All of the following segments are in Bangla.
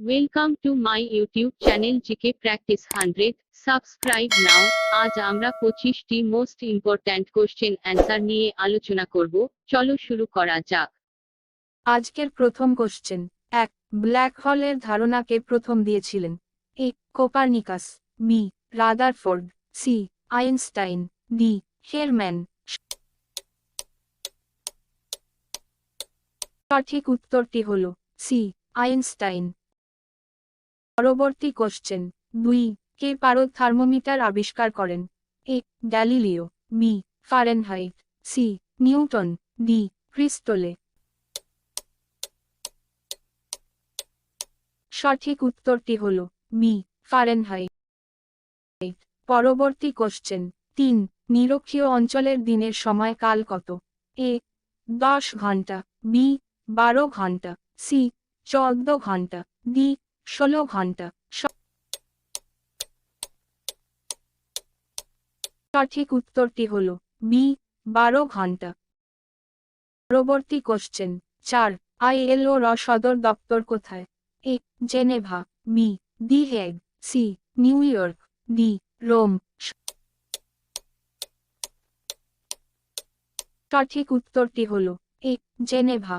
Welcome to my YouTube channel GK practice hundred subscribe now আজ আমরা পঁচিশটি মোস্ট ইম্পর্ট্যান্ট কোশ্চেন অ্যান্সার নিয়ে আলোচনা করব। চলো শুরু করা যাক। আজকের প্রথম কোশ্চেন এক ব্ল্যাক হলের ধারণা কে প্রথম দিয়েছিলেন? A Copernicus B Rutherford C Einstein D Herman সঠিক উত্তরটি হল সি আইনস্টাইন পরবর্তী কোশ্চেন দুই, কে পারদ থার্মোমিটার আবিষ্কার করেন? A Galileo B Fahrenheit C, Newton, D, ক্রিস্টোলে। সঠিক উত্তরটি হল মি ফারেনহাইট পরবর্তী কোশ্চেন তিন, নিরক্ষীয় অঞ্চলের দিনের সময় কাল কত? এ, দশ ঘণ্টা, বি, বারো ঘণ্টা, সি, চোদ্দ ঘণ্টা, ডি ষোলো ঘণ্টা। সঠিক উত্তরটি হল বি বারো ঘণ্টা। পরবর্তী কোশ্চেন চার, আইএলও র সদর দপ্তর কোথায়? A, Geneva B the Hague, C, New York, D, Rome. সঠিক উত্তরটি হল এ, জেনেভা।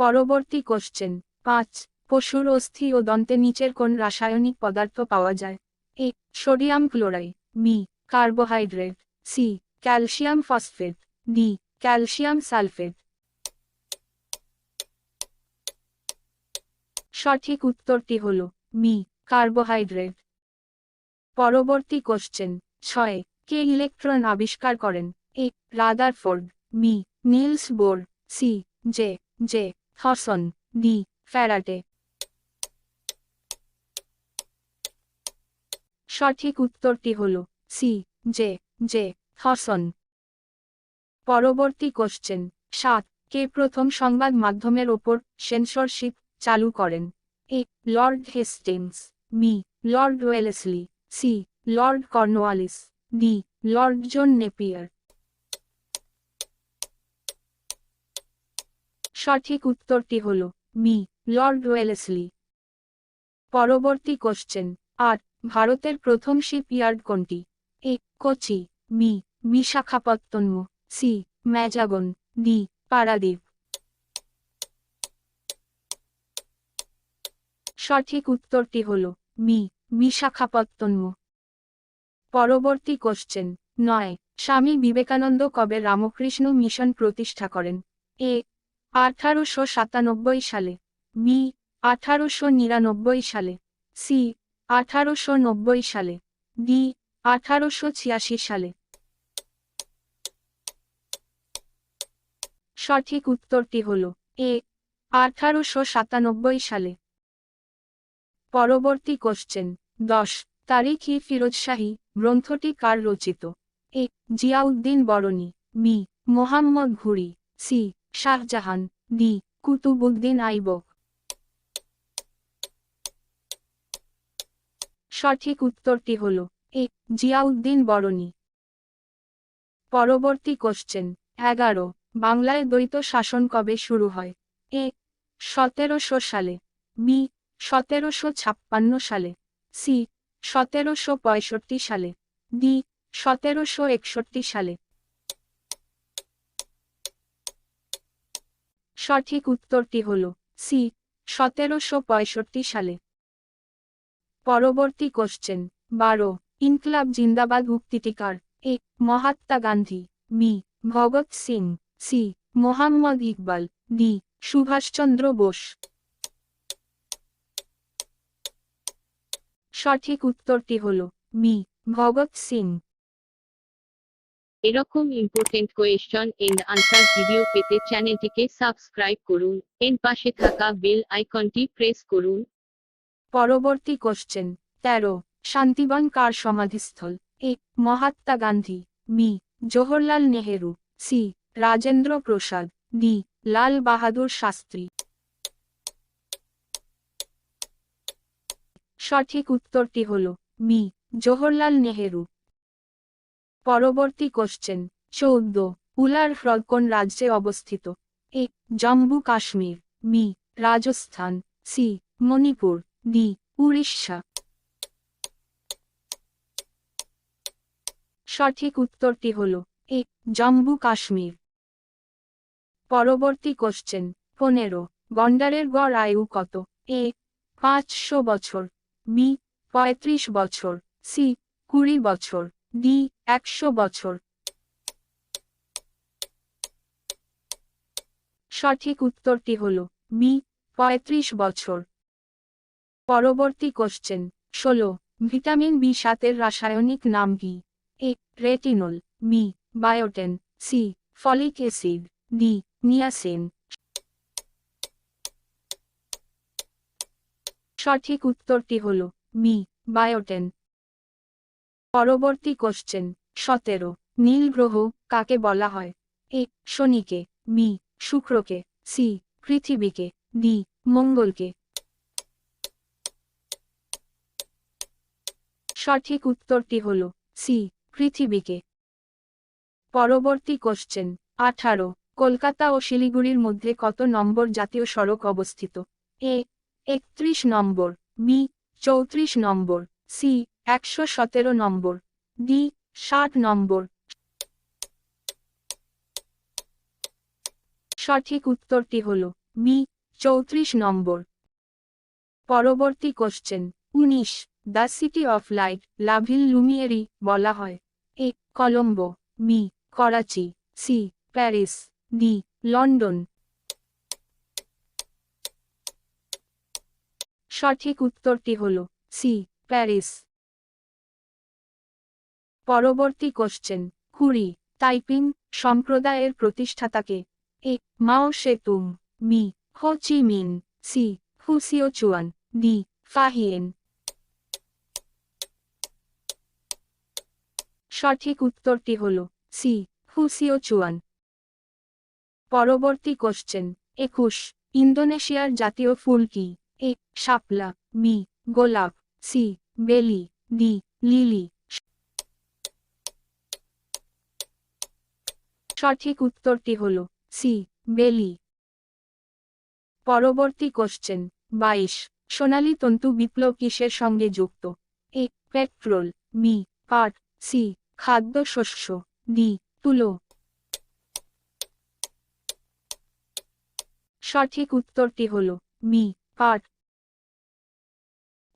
পরবর্তী কোশ্চেন পাঁচ পশুর অস্থি ও দন্তে নিচের কোন রাসায়নিক পদার্থ পাওয়া যায়? A, sodium chloride B carbohydrate, C, calcium phosphate, D, calcium sulphate. সঠিক উত্তরটি হল মি কার্বোহাইড্রেট। পরবর্তী কোশ্চেন, ছয়, কে ইলেকট্রন আবিষ্কার করেন? A, Rutherford B Niels Bohr, C, J J, Thomson, D, Faraday. সঠিক উত্তরটি হল সি জে জে থসন পরবর্তী কোশ্চেন সাত, কে প্রথম সংবাদ মাধ্যমের ওপর সেন্সরশিপ চালু করেন? A Lord Hastings B Lord Wellesley C Lord Cornwallis D Lord John Napier সঠিক উত্তরটি হল মি লর্ড ওয়েলেসলি পরবর্তী কোশ্চেন আট ভারতের প্রথম শিপইয়ার্ড কোনটি? A, Kochi B Visakhapatnam, C, Mazagon, D Paradip সঠিক উত্তরটি হল মি বিশাখাপত্তনম। পরবর্তী কোশ্চেন, নয়, স্বামী বিবেকানন্দ কবে রামকৃষ্ণ মিশন প্রতিষ্ঠা করেন? এ, আঠারোশো সাতানব্বই সালে, বি, আঠারোশো নিরানব্বই সালে, সি আঠারোশো নব্বই সালে ডি আঠারোশো ছিয়াশি সালে। সঠিক উত্তরটি হল এ আঠারোশো সাতানব্বই সালে। পরবর্তী কোশ্চেন দশ, তারিখ ই ফিরোজশাহী গ্রন্থটি কার রচিত? A Ziauddin Barani. B Mohammad Ghori. C Shahjahan. D Qutbuddin Aibak. সঠিক উত্তরটি হল এ, জিয়াউদ্দিন বরণী। পরবর্তী কোশ্চেন এগারো, বাংলায় দ্বৈত শাসন কবে শুরু হয়? এ, সতেরোশো সালে, বি, সতেরোশো ছাপ্পান্ন সালে, সি, সতেরোশো পঁয়ষট্টি সালে, ডি, সতেরোশো একষট্টি সালে। সঠিক উত্তরটি হল সি, সতেরোশো পঁয়ষট্টি সালে। পরবর্তী কোশ্চেন বারো, ইনকলাব জিন্দাবাদ উক্তিটি কার A, Mahatma Gandhi B Bhagat Singh, C, Mohammad Iqbal, D, Subhashchandra Bose. সঠিক উত্তরটি হল মি ভগৎ সিং। এরকম important question and answer video পেতে চ্যানেলটিকে সাবস্ক্রাইব করুন, এর পাশে থাকা বেল আইকনটি প্রেস করুন। পরবর্তী কোশ্চেন তেরো, শান্তিবন কার সমাধিস্থল? A, Mahatma Gandhi B Jawaharlal Nehru, C, Rajendra Prasad, D, Lal Bahadur Shastri. সঠিক উত্তরটি হল মি জওহরলাল নেহেরু। পরবর্তী কোশ্চেন চৌদ্দ, উলার হ্রদ কোন রাজ্যে অবস্থিত? A, Jammu Kashmir B Rajasthan, C, Manipur. D Orissa. সঠিক উত্তরটি হল এ, জম্মু কাশ্মীর। পরবর্তী কোশ্চেন পনেরো, গন্ডারের গড় আয়ু কত? এ, পাঁচশো বছর, বি, পঁয়ত্রিশ বছর, সি, কুড়ি বছর, ডি, একশো বছর। সঠিক উত্তরটি হল বি, পঁয়ত্রিশ বছর। পরবর্তী কোশ্চেন ষোলো ভিটামিন বি সাতের রাসায়নিক নাম কি? A retinol B biotin C folic acid D niacin সঠিক উত্তরটি হল বি বায়োটেন পরবর্তী কোশ্চেন সতেরো, নীল গ্রহ কাকে বলা হয়? এ শনিকে বি শুক্রকে সি পৃথিবীকে ডি মঙ্গলকে। সঠিক উত্তরটি হল সি পৃথিবীকে। পরবর্তী কোশ্চেন আঠারো, কলকাতা ও শিলিগুড়ির মধ্যে কত নম্বর জাতীয় সড়ক অবস্থিত? এ একত্রিশ নম্বর বি চৌত্রিশ নম্বর সি একশো সতেরো নম্বর ডি ষাট নম্বর। সঠিক উত্তরটি হল বি চৌত্রিশ নম্বর। পরবর্তী কোশ্চেন উনিশ দ্য সিটি অফ লাইট লাভিল লুমিয়েরি বলা হয়। A, Colombo. B, Karachi. C, Paris. D, London. সঠিক উত্তরটি হল সি, প্যারিস। পরবর্তী কোশ্চেন কুড়ি তাইপিং সম্প্রদায়ের প্রতিষ্ঠাতাকে। A, Mao Tsetung. Me Ho Chi Minh. C হুসিও চুয়ান। D, Fa Hien. সঠিক উত্তরটি হল সি, হুসিও চুয়ান। পরবর্তী কোশ্চেন একুশ, ইন্দোনেশিয়ার জাতীয় ফুল কি? এ, শাপলা, বি, গোলাপ, সি, বেলি, ডি, লিলি। সঠিক উত্তরটি হল সি, বেলি। পরবর্তী কোশ্চেন বাইশ, সোনালী তন্তু বিপ্লব কিসের সঙ্গে যুক্ত? এ, পেট্রোল, বি, পাট, সি খাদ্যশস্য। ডি, তুলো। সঠিক উত্তরটি হল বি পাট।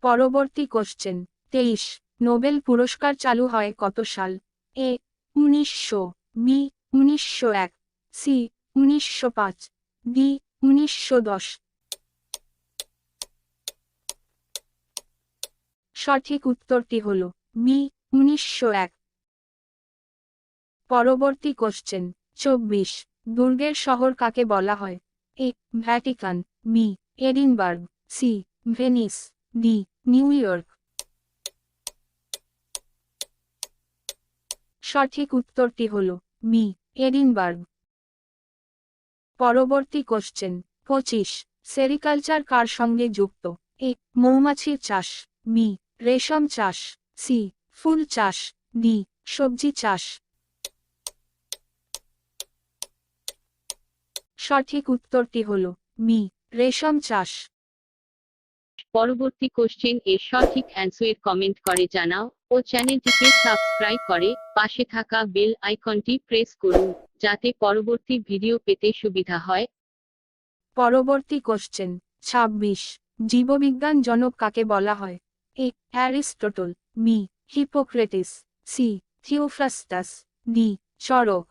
পরবর্তী কোশ্চেন, তেইশ, নোবেল পুরস্কার চালু হয় কত সাল? এ, উনিশশো, বি, উনিশশো এক, সি, উনিশশো পাঁচ, ডি, উনিশশো দশ। সঠিক উত্তরটি হল বি উনিশশো এক। পরবর্তী কোশ্চেন চব্বিশ, দুর্গের শহর কাকে বলা হয়? A Vatican B Edinburgh C Venice D New York সঠিক উত্তরটি হল বি এডিনবার্গ পরবর্তী কোশ্চেন পঁচিশ সেরিকালচার কার সঙ্গে যুক্ত? এ, মৌমাছির চাষ বি রেশম চাষ সি ফুল চাষ ডি সবজি চাষ। সঠিক উত্তরটি হল মি রেশম চাষ। পরবর্তী কোশ্চেন এর সঠিক অ্যান্সার কমেন্ট করে জানাও ও চ্যানেলটিকে সাবস্ক্রাইব করে পাশে থাকা বেল আইকনটি প্রেস করুন যাতে পরবর্তী ভিডিও পেতে সুবিধা হয়। পরবর্তী কোশ্চেন ২৬ জীববিজ্ঞান জনক কাকে বলা হয়? A Aristotle B Hippocrates C Theophrastus D Charaka